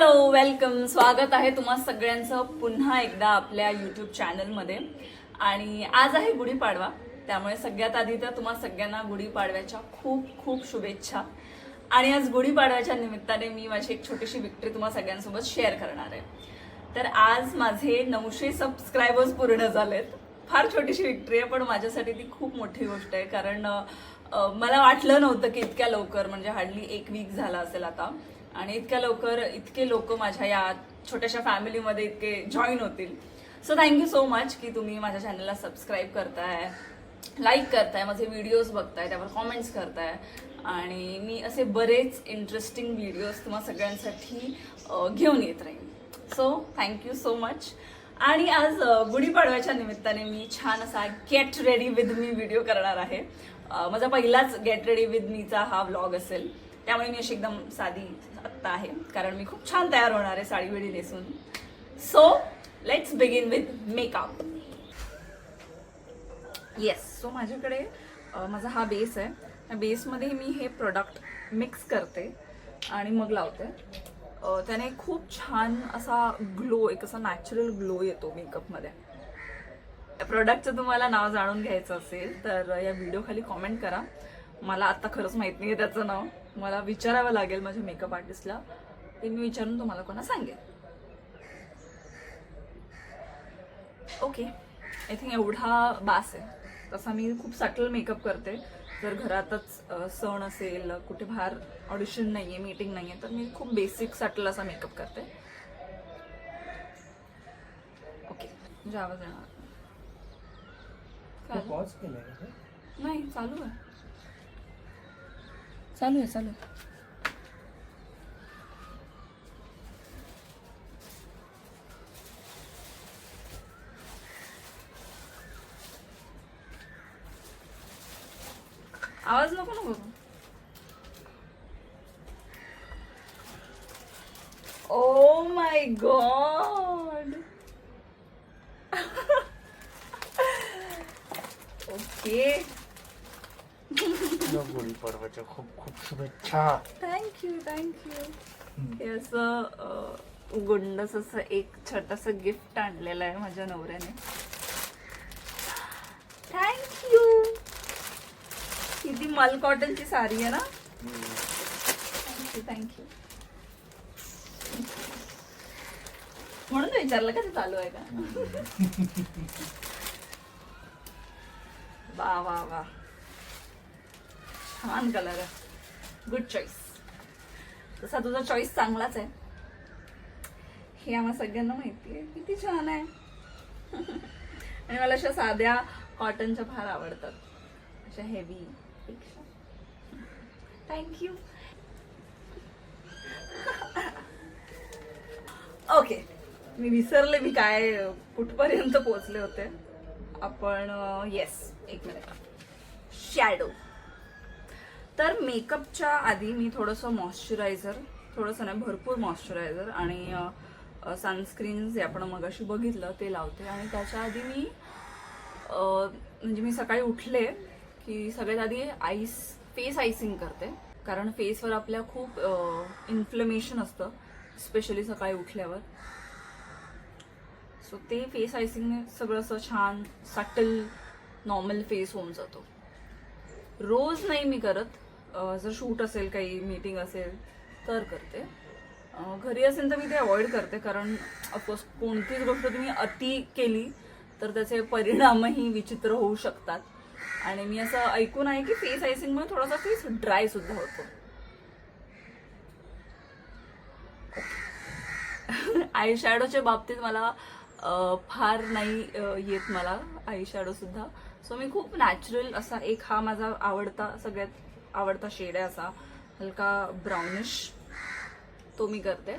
Hello welcome स्वागत आहे तुम्हा सगळ्यांचं पुन्हा एकदा आपल्या यूट्यूब चॅनलमध्ये आणि आज आहे गुढीपाडवा त्यामुळे सगळ्यात आधी तर तुम्हा सगळ्यांना गुढीपाडव्याच्या खूप खूप शुभेच्छा. आणि आज गुढीपाडव्याच्या निमित्ताने मी माझी एक छोटीशी विक्ट्री तुम्हा सगळ्यांसोबत शेअर करणार आहे. तर आज माझे नऊशे सबस्क्रायबर्स पूर्ण झालेत. फार छोटीशी विक्ट्री आहे पण माझ्यासाठी ती खूप मोठी गोष्ट आहे. कारण मला वाटलं नव्हतं की इतक्या लवकर म्हणजे हार्डली एक वीक झाला असेल आता. आणि इतक्या लवकर इतके लोक माझ्या या छोट्याशा फॅमिलीमध्ये इतके जॉईन होतील. सो थँक्यू सो मच की तुम्ही माझ्या चॅनलला सबस्क्राईब करताय लाईक करताय माझे व्हिडिओज बघताय त्यावर कॉमेंट्स करताय. आणि मी असे बरेच इंटरेस्टिंग व्हिडिओज तुम्हा सगळ्यांसाठी घेऊन येत राहीन. सो थँक्यू सो मच आणि आज गुढीपाडव्याच्या निमित्ताने मी छान असा get ready with me video करणार आहे. माझा पहिलाच गेट रेडी विथ मीचा हा व्लॉग असेल. त्यामुळे मी अशी एकदम साधी आत्ता आहे. कारण मी खूप छान तयार होणार आहे साडी बिडी नेसून. So let's begin with makeup yes so माझ्याकडे माझा हा बेस आहे. त्या बेसमध्ये मी हे प्रोडक्ट मिक्स करते आणि मग लावते. त्याने खूप छान असा ग्लो एक असा नॅचरल ग्लो येतो मेकअपमध्ये या प्रोडक्टचं तुम्हाला नाव जाणून घ्यायचं असेल तर या व्हिडिओ खाली कॉमेंट करा. मला आत्ता खरंच माहीत नाही आहे त्याचं नाव. मला विचारावं लागेल माझ्या मेकअप आर्टिस्टला ते मी विचारून तुम्हाला कोणा सांगेल. ओके आय थिंक एवढा बास आहे. तसा मी खूप सटल मेकअप करते. जर घरातच सण असेल कुठे बाहेर ऑडिशन नाहीये मीटिंग नाहीये तर मी खूप बेसिक सटल असा मेकअप करते. ओके म्हणजे आवाज येणार? नाही चालू आहे. चालू आहे चालू आहे. आवाज नको ना बघू ओ माय गॉड ओके तुला गुढीपाडव्याच्या खूप खूप शुभेच्छा थँक्यू थँक्यू हे असं गुंडस असं एक छोटस गिफ्ट आणलेलं आहे माझ्या नवऱ्याने. थँक्यू ही ती मल कॉटनची साडी आहे ना? थँक्यू थँक्यू म्हणून विचारलं का ते चालू आहे का? वा वा वा. छान कलर आहे. गुड चॉईस तसा तुझा चॉईस चांगलाच आहे. हे आम्हाला सगळ्यांना माहिती आहे. किती छान आहे. आणि मला अशा साध्या कॉटनच्या फार आवडतात. अशा हेवी पेक्षा. थँक्यू ओके मी विसरले मी काय कुठपर्यंत पोचले होते. आपण येस एक मिनिट शॅडो तर मेकअपच्या आधी मी थोडंसं मॉइश्चरायझर थोडंसं नाही भरपूर मॉइश्चरायझर आणि सनस्क्रीन जे आपण मगाशी बघितलं ते लावते. आणि त्याच्या आधी मी म्हणजे मी सकाळी उठले की सगळ्यात आधी आईस फेस आयसिंग करते. कारण फेसवर आपल्या खूप इन्फ्लमेशन असतं स्पेशली सकाळी उठल्यावर. सो ते फेस आयसिंगने सगळं असं छान सटल नॉर्मल फेस होऊन जातो. रोज नाही मी करत जर शूट असेल काही मीटिंग असेल तर करते. घरी असेल तर मी ते अवॉइड करते कारण ऑफकोर्स कोणतीच गोष्ट तुम्ही अति केली तर त्याचे परिणामही विचित्र होऊ शकतात. आणि मी असं ऐकून आहे की फेस आयसिंगमुळे थोडासा फेस ड्राय सुद्धा होतो. आय शॅडोच्या बाबतीत मला फार नाही येत मला आय शॅडो सुद्धा. सो मी खूप नॅचरल असा एक हा माझा आवडता सगळ्यात आवडता शेड आहे असा. हलका ब्राउनिश तो मी करते.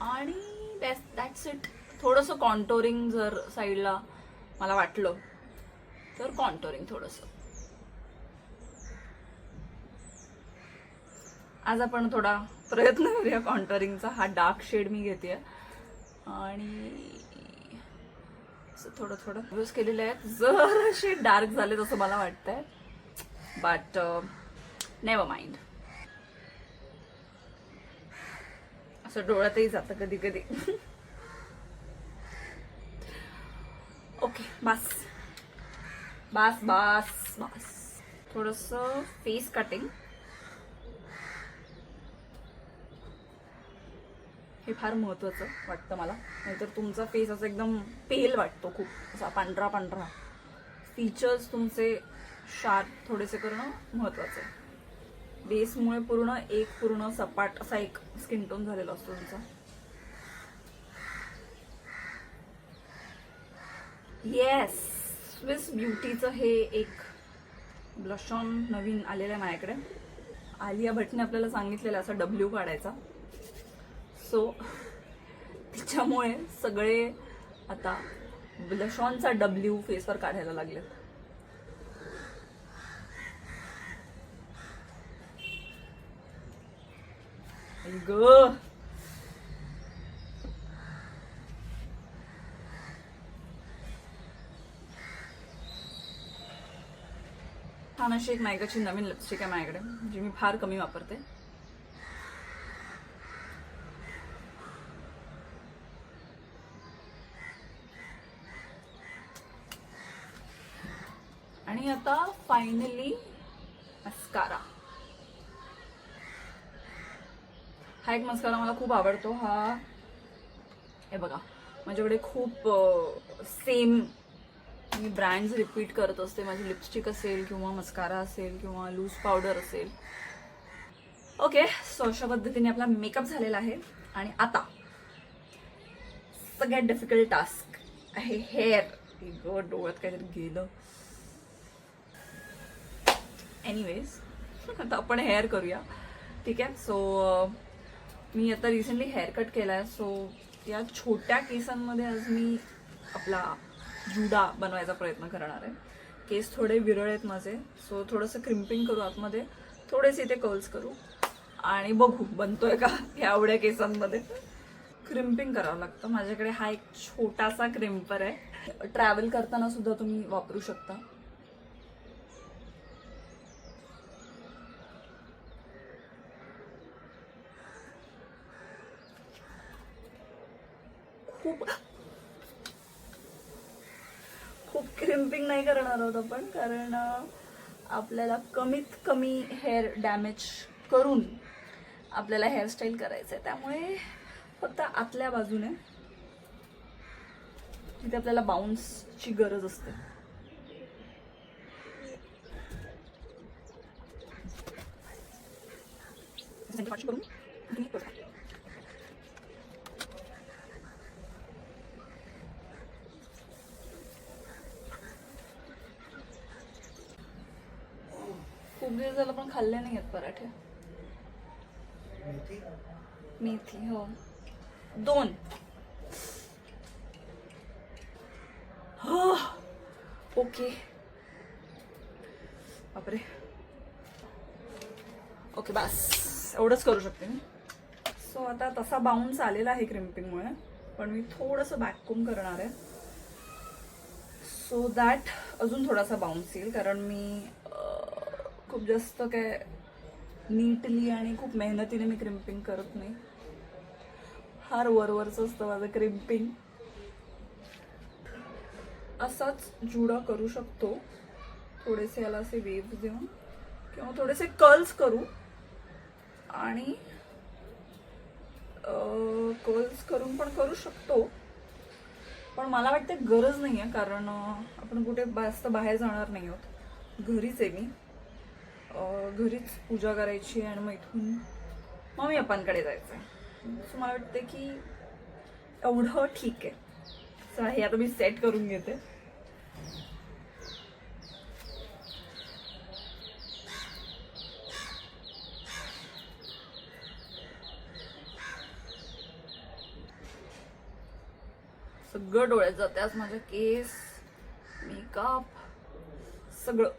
आणि दॅट्स इट थोडंसं कॉन्टोरिंग जर साईडला मला वाटलं तर कॉन्टोरिंग थोडंसं. आज आपण थोडा प्रयत्न करूया कॉन्टोरिंगचा हा डार्क शेड मी घेते आणि असं थोडं थोडं. यूज केलेले आहेत. जराशे डार्क झाले तसं मला वाटतंय. बट नेवर माइंड असं डोळ्यातही जातं कधी कधी. ओके बस. बस बस. बस. थोडस फेस कटिंग हे फार महत्वाचं वाटतं मला. नाहीतर तुमचा फेस असं एकदम पेल वाटतो खूप. असा पांढरा पांढरा. फीचर्स तुमचे शार्प थोडेसे करणं महत्वाचं आहे. बेसमुळे पूर्ण एक पूर्ण सपाट असा एक स्किन टोन झालेला असतो तुमचा. येस स्विस ब्युटीचं हे एक ब्लशॉन नवीन आलेलं आहे माझ्याकडे. आलिया भटने आपल्याला सांगितलेलं असा डब्ल्यू काढायचा. सो त्याच्यामुळे सगळे आता ब्लशॉनचा डब्ल्यू फेसवर काढायला लागले ग छान अशी एक नायकाची नवीन लिपस्टिक आहे माझ्याकडे जी मी फार कमी वापरते. आणि आता फायनली मस्कारा हा एक मस्कारा मला खूप आवडतो. हा हे बघा. माझ्याकडे खूप सेम मी ब्रँड्स रिपीट करत असते. माझी लिपस्टिक असेल किंवा मस्कारा असेल किंवा लूज पावडर असेल. ओके सो अशा पद्धतीने आपला मेकअप झालेला आहे. आणि आता सगळ्यात डिफिकल्ट टास्क आहे हेअर ग डोळ्यात काहीतरी गेलं. एनिवेज आता आपण हेअर करूया. ठीक आहे? सो मी आता रिसेंटली हेअर कट केला आहे सो या छोट्या केसांमध्ये आज मी आपला जुडा बनवायचा प्रयत्न करणार आहे. केस थोडे विरळ आहेत माझे सो थोडंसं क्रिम्पिंग करू आतमध्ये. थोडेसे इथे कर्ल्स करू. आणि बघू बनतोय का या एवढ्या केसांमध्ये. क्रिम्पिंग करावं लागतं. माझ्याकडे हा एक छोटासा क्रिम्पर आहे. ट्रॅव्हल करताना सुद्धा तुम्ही वापरू शकता. खूप खूप क्रिम्पिंग नाही करणार आहोत आपण कारण आपल्याला कमीत कमी हेअर डॅमेज करून आपल्याला हेअरस्टाईल करायचं आहे त्यामुळे फक्त आतल्या बाजूने तिथे आपल्याला बाउन्सची गरज असते. करून तुम्ही करू शकता. खूप दिवस झालं पण खाल्ले नाही आहेत पराठे. मेथी? मेथी हो. दोन. हो. ओके. बापरे. ओके बस. एवढंच करू शकते मी. सो आता तसा बाउन्स आलेला आहे क्रिम्पिंगमुळे पण मी थोडंसं बॅककोम करणार आहे. सो दॅट अजून थोडासा बाउन्स येईल कारण मी खूप जास्त काय नीटली आणि खूप मेहनतीने मी क्रिम्पिंग करत नाही. फार वरवरचं असतं माझं क्रिम्पिंग असाच जुडा करू शकतो. थोडेसे याला असे वेव्ह देऊन किंवा थोडेसे कर्ल्स करू. आणि कर्ल्स करून पण करू शकतो. पण मला वाटते गरज नाही आहे कारण आपण कुठे जास्त बाहेर जाणार नाही आहोत. घरीच आहे मी. घरीच पूजा करायची आणि मग इथून मम्मी पप्पांकडे जायचं आहे सो मला वाटतं की एवढं ठीक आहे. सो हे आता मी सेट करून घेते. सगळं डोळ्यात जाते आज माझे केस मेकअप सगळं.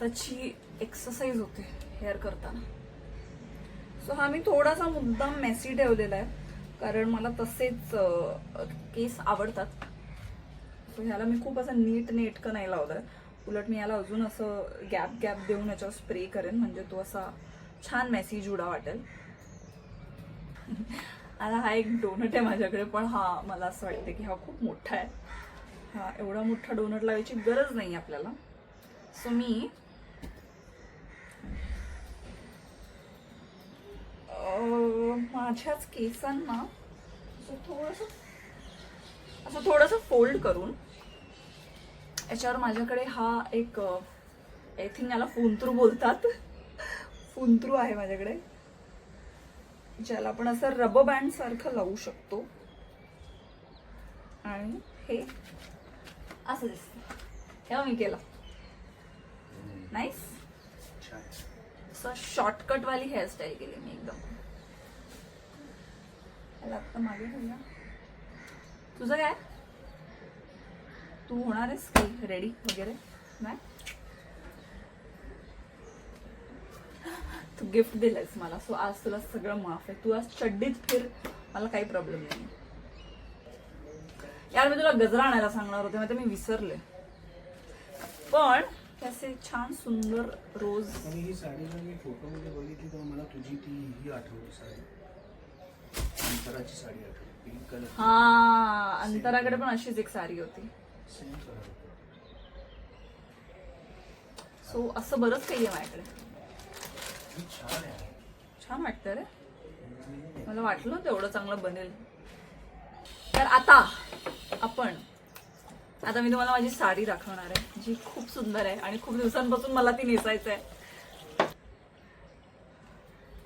हाताची एक्सरसाइज होते हेअर करताना. सो हा मी थोडासा मुद्दाम मेसी ठेवलेला आहे. कारण मला तसेच केस आवडतात. सो ह्याला मी खूप असं नीट नेटकं नाही आहे उलट मी याला अजून असं गॅप गॅप देऊन याच्यावर स्प्रे करेन. म्हणजे तो असा छान मेसी जुडा वाटेल. आता हा एक डोनट आहे माझ्याकडे पण हा मला असं वाटतं की हा खूप मोठा आहे. हा एवढा मोठा डोनट लावायची गरज नाही आपल्याला. सो मी माझ्याच केसांना असं थोडंसं असं थोडंसं फोल्ड करून याच्यावर माझ्याकडे हा एक आय थिंक याला फुंतरू बोलतात. फुंतरू आहे माझ्याकडे. ज्याला आपण असं रबर बँड सारखं लावू शकतो. आणि हे असं दिसतं. तेव्हा मी केलं. नाईस असं शॉर्टकट वाली हेअरस्टाईल केली मी एकदम. याला आत्ता मागे ठेवूया तुझं काय? तू होणार आहेस काही रेडी वगैरे? नाही? तू गिफ्ट दिलंयस मला. सो आज तुला सगळं माफ आहे. तू आज चड्डीत फिर. मला काही प्रॉब्लेम नाही. यार मी तुला गजरा आणायला सांगणार होते माहिती मी विसरले. पण त्याचे छान सुंदर रोज आणि ही साडी जर मी फोटोमध्ये बघितली तर मला तुझी ती ही आठवली साडी अंतराची साडी आठवली. पिंक कलर हा अंतराकडे पण अशीच एक साडी होती. सेम कलर सो असं बरंच काही आहे माझ्याकडे. छान आहे. छान वाटतं रे. मला वाटलं एवढं चांगलं बनेल. तर आता आपण आता मी तुम्हाला माझी साडी दाखवणार आहे जी खूप सुंदर आहे आणि खूप दिवसांपासून मला ती नेसायचं आहे.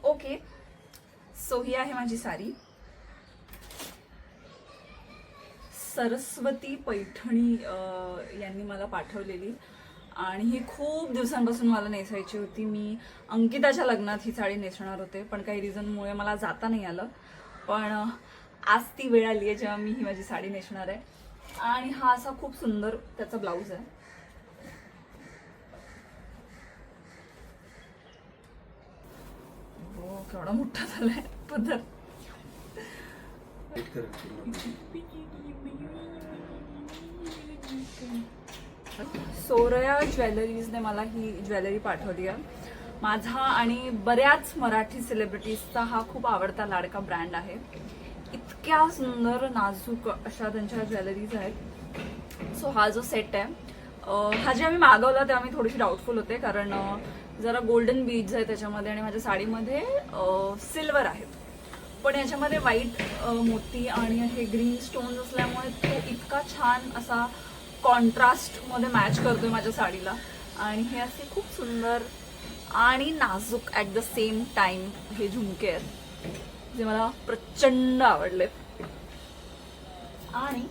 ओके सो ही आहे माझी साडी. सरस्वती पैठणी यांनी मला पाठवलेली. आणि ही खूप दिवसांपासून मला नेसायची होती. मी अंकिताच्या लग्नात ही साडी नेसणार होते पण काही रिझनमुळे मला जाता नाही आलं. पण आज ती वेळ आली आहे जेव्हा मी ही माझी साडी नेसणार आहे. आणि हा असा खूप सुंदर त्याचा ब्लाऊज आहे. हो केवढा मोठा झालाय. पदर. सोरया ज्वेलरीजने मला ही ज्वेलरी पाठवली आहे. माझा आणि बऱ्याच मराठी सेलिब्रिटीजचा हा खूप आवडता लाडका ब्रँड आहे. इतक्या सुंदर नाजूक अशा त्यांच्या ज्वेलरीज आहेत. सो हा जो सेट आहे हा जे आम्ही मागवला तेव्हा मी थोडीशी डाऊटफुल होते कारण जरा गोल्डन बीड्स आहे त्याच्यामध्ये आणि माझ्या साडीमध्ये सिल्वर आहेत. पण याच्यामध्ये व्हाईट मोती आणि हे ग्रीन स्टोन्स असल्यामुळे तो इतका छान असा कॉन्ट्रास्टमध्ये मॅच करतोय माझ्या साडीला. आणि हे असे खूप सुंदर आणि नाजूक ॲट द सेम टाइम हे झुमके आहेत. जे मला प्रचंड आवडलेत आणि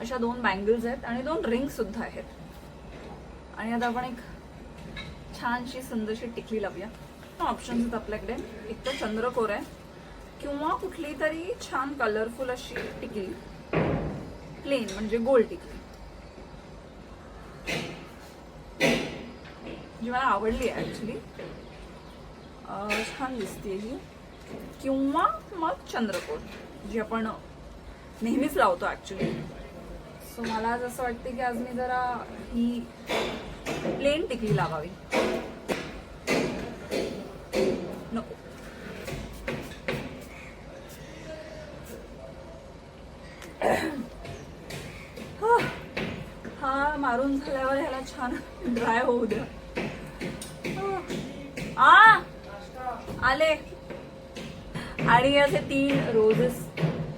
अशा दोन बँगल्स आहेत आणि दोन रिंग सुद्धा आहेत. आणि आता आपण एक छानशी सुंदरशी टिकली लावूया. ऑप्शन्स आहेत आपल्याकडे. एक तर चंद्रकोर आहे. किंवा कुठली तरी छान कलरफुल अशी टिकली. प्लेन म्हणजे गोल टिकली. जी मला आवडली आहे ॲक्च्युली छान दिसते ही. किंवा मग चंद्रकोट जी आपण नेहमीच लावतो ॲक्च्युली सो मला आज असं वाटते की आज मी जरा ही प्लेन टिकली लावावी. नको. हा मारून झाल्यावर ह्याला छान ड्राय होऊ द्या. आ! आले. आणि असे तीन रोजेस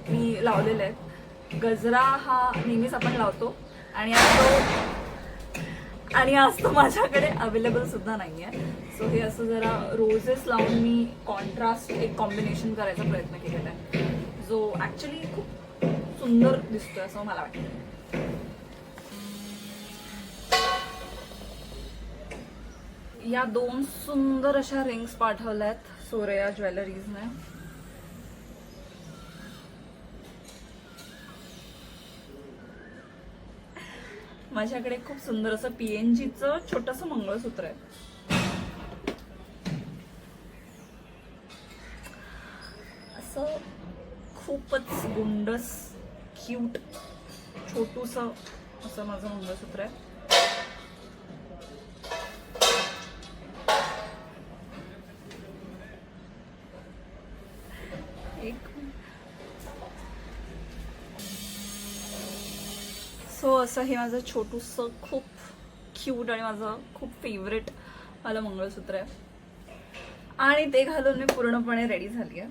मी लावलेले आहेत. गजरा हा नेहमीच आपण लावतो. आणि आज तो आणि आज तो माझ्याकडे अवेलेबल सुद्धा नाही आहे सो हे असं जरा रोजेस लावून मी कॉन्ट्रास्ट एक कॉम्बिनेशन करायचा प्रयत्न केलेला आहे. जो ॲक्च्युली खूप सुंदर दिसतोय असं मला वाटतं. या दोन सुंदर अशा रिंग्स पाठवल्यात सोरया ज्वेलरीजने. माझ्याकडे खूप सुंदर असं पीएनजीचं छोटस मंगळसूत्र आहे. असं खूपच गुंडस क्यूट छोटूस असं माझं मंगळसूत्र आहे. असं हे माझं छोटूसं खूप क्यूट आणि माझं खूप फेवरेट मला मंगळसूत्र आहे. आणि ते घालून मी पूर्णपणे रेडी झाली आहे.